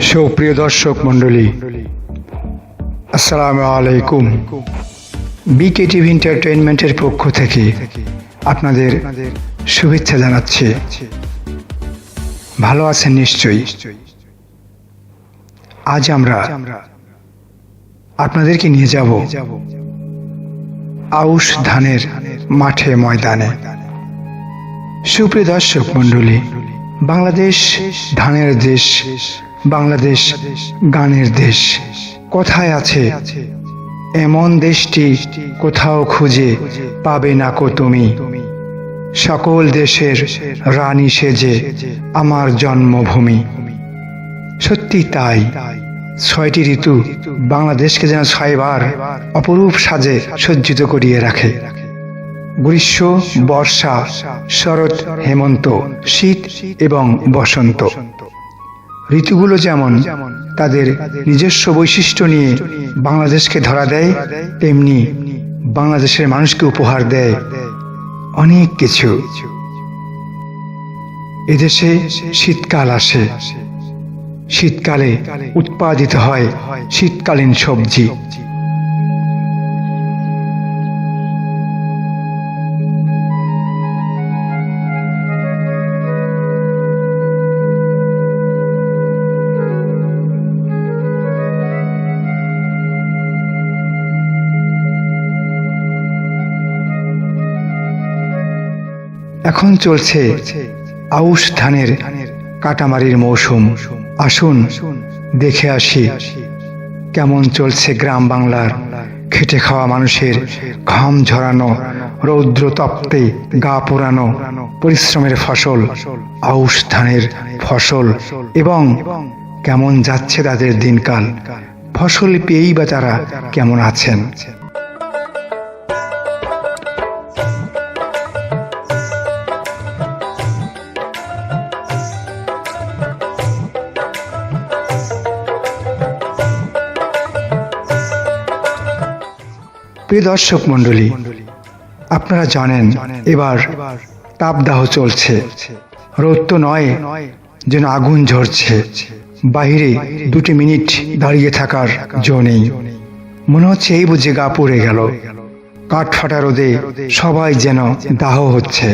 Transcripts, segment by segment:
সুপ্রিয় দর্শক মণ্ডলী, আসসালামু আলাইকুম। বিকে টিভি এন্টারটেইনমেন্টের পক্ষ থেকে আপনাদের শুভেচ্ছা জানাচ্ছি। ভালো আছেন নিশ্চয়ই? আজ আমরা আপনাদেরকে নিয়ে যাব আউশ ধানের মাঠে ময়দানে। সুপ্রিয় দর্শক মণ্ডলী, বাংলাদেশ ধানের দেশ বাংলাদেশ গানের দেশ। কোথায় আছে, এমন দেশটি কোথাও খুঁজে পাবে না কো তুমি। সকল দেশের রানী সেজে আমার জন্মভূমি। সত্যি তাই, ছয়টি ঋতু বাংলাদেশকে যেন ছয়বার অপরূপ সাজে সজ্জিত করিয়ে রাখে। গ্রীষ্ম, বর্ষা, শরৎ, হেমন্ত, শীত এবং বসন্ত। ঋতুগুলো যেমন তাদের নিজস্ব বৈশিষ্ট্য নিয়ে বাংলাদেশকে ধরা দেয়, তেমনি বাংলাদেশের মানুষকে উপহার দেয় অনেক কিছু। এদেশে শীতকাল আসে। শীতকালে উৎপাদিত হয় শীতকালীন সবজি। এখন চলছে আউশ ধানের কাটামারির মৌসুম। আসুন দেখে আসি কেমন চলছে গ্রাম বাংলার খেটে খাওয়া মানুষের ঘাম ঝরানো, রৌদ্র তপ্তে গা পোড়ানো পরিশ্রমের ফসল, আউশ ধানের ফসল এবং কেমন যাচ্ছে তাদের দিনকাল। ফসল পেয়েই বা তারা কেমন আছেন? প্রিয় দর্শক মণ্ডলী, আপনারা জানেন এবার তাপদাহ চলছে। রোদ তো নয়, যেন আগুন ঝরছে। বাহিরে দুটি মিনিট দাঁড়িয়ে থাকার জো নেই। মনে হচ্ছে এই বুঝে গা পড়ে গেল। কাঠ ফাটা রোদে সবাই যেন দাহ হচ্ছে।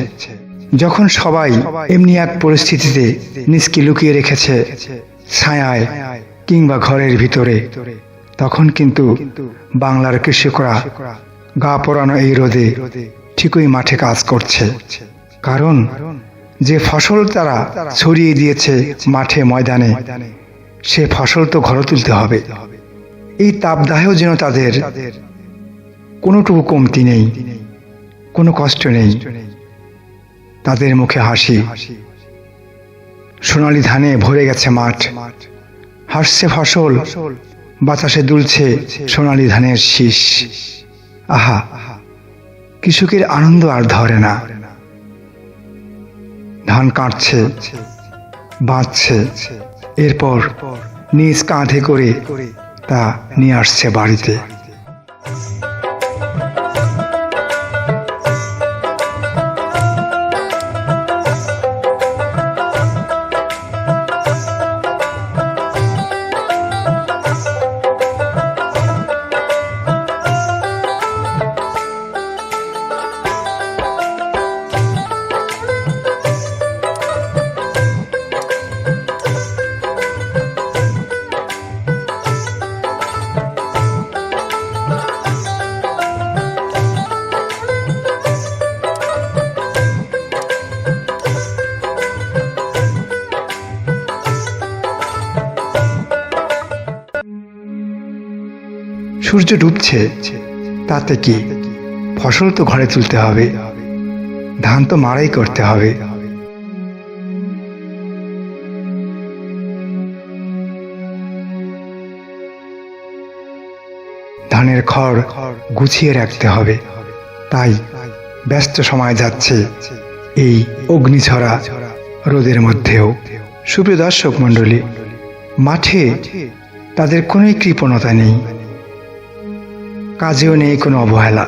যখন সবাই এমনি এক পরিস্থিতিতে নিজকে লুকিয়ে রেখেছে, ছায়ায় কিংবা ঘরের ভিতরে তখন কিন্তু বাংলার কৃষকরা গা পড়ানো এই রোদে ঠিকই মাঠে কাজ করছে। কারণ যে ফসল তারা ছড়িয়ে দিয়েছে মাঠে, ময়দানে, সে ফসল তো ঘরে তুলতে হবে। এই তাপদাহেও যেন তাদের কোনোটুকু কমতি নেই, কোনো কষ্ট নেই। তাদের মুখে হাসি। সোনালি ধানে ভরে গেছে মাঠ। হাসছে ফসল। বাতাসে দুলছে সোনালি ধানের শীষ। আহা, কৃষকের আনন্দ আর ধরে না। ধান কাটছে, বাঁচছে, এরপর নিজ কাঁধে করে তা নিয়ে আসছে বাড়িতে। সূর্য ডুবছে, তাতে কি ফসল তো ঘরে তুলতে হবে, ধান তো মারাই করতে হবে। ধানের খড় গুছিয়ে রাখতে হবে, তাই ব্যস্ত সময় যাচ্ছে এই অগ্নিছড়া রোদের মধ্যেও। সুপ্রিয় দর্শক মণ্ডলী, মাঠে তাদের কোনো কৃপণতা নেই। কাজেও নেই কোনো অবহেলা।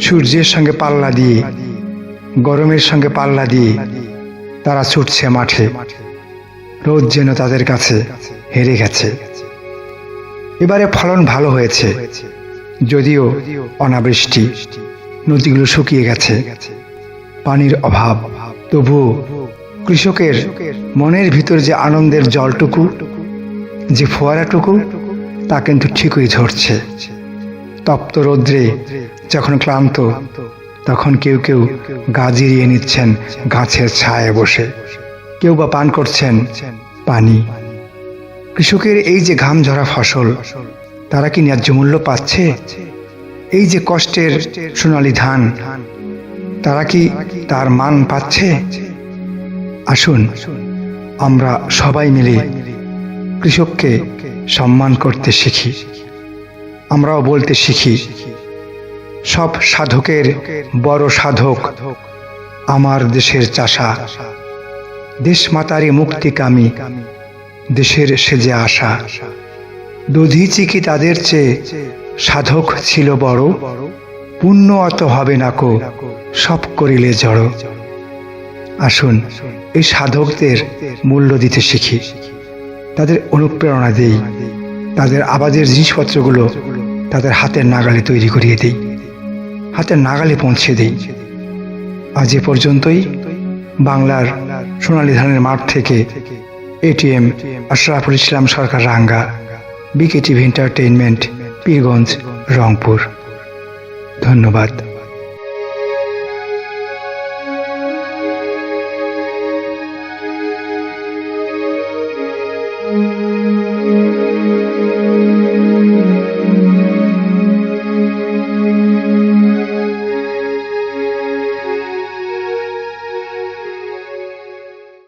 সূর্যের সঙ্গে পাল্লা দিয়ে, গরমের সঙ্গে পাল্লা দিয়ে তারা ছুটছে মাঠে। রোদ যেন তাদের কাছে হেরে গেছে। এবারে ফলন ভালো হয়েছে, যদিও অনাবৃষ্টি, নদীগুলো শুকিয়ে গেছে। পানির অভাব, তবুও কৃষকের মনের ভিতর যে আনন্দের জলটুকু, যে ফোয়ারাটুকু, তা কিন্তু ঠিকই ঝরছে। তপ্ত রৌদ্রে যখন ক্লান্ত, তখন কেউ কেউ গা জিরিয়ে নিচ্ছেন গাছের ছায়ে বসে। কেউ বা পান করছেন পানি। কৃষকের এই যে ঘাম ঝরা ফসল, তারা কি ন্যায্য মূল্য পাচ্ছে? এই যে কষ্টের সোনালি ধান, তারা কি তার মান পাচ্ছে? আসুন, আমরা সবাই মিলে কৃষককে সম্মান করতে শিখি। আমরাও বলতে শিখি, সব সাধকের বড় সাধক আমার দেশের চাষা। দেশ মাতারি মুক্তিকামী, দেশের সেজে আসা। দধিচি কি তাদের চেয়ে সাধক ছিল বড় পুণ্য অত হবে না কো, সব করিলে জড়। আসুন এই সাধকদের মূল্য দিতে শিখি, তাদের অনুপ্রেরণা দেই। তাদের আবাদের জিনিসপত্রগুলো তাদের হাতের নাগালে তৈরি করিয়ে দেই। হাতের নাগালে পৌঁছে দেই। আজ এ পর্যন্তই। বাংলার সোনালী ধানের মাঠ থেকে ATM Ashraful Islam Sarkar, Ranga BK TV entertainment, Pirganj, Rangpur. ধন্যবাদ।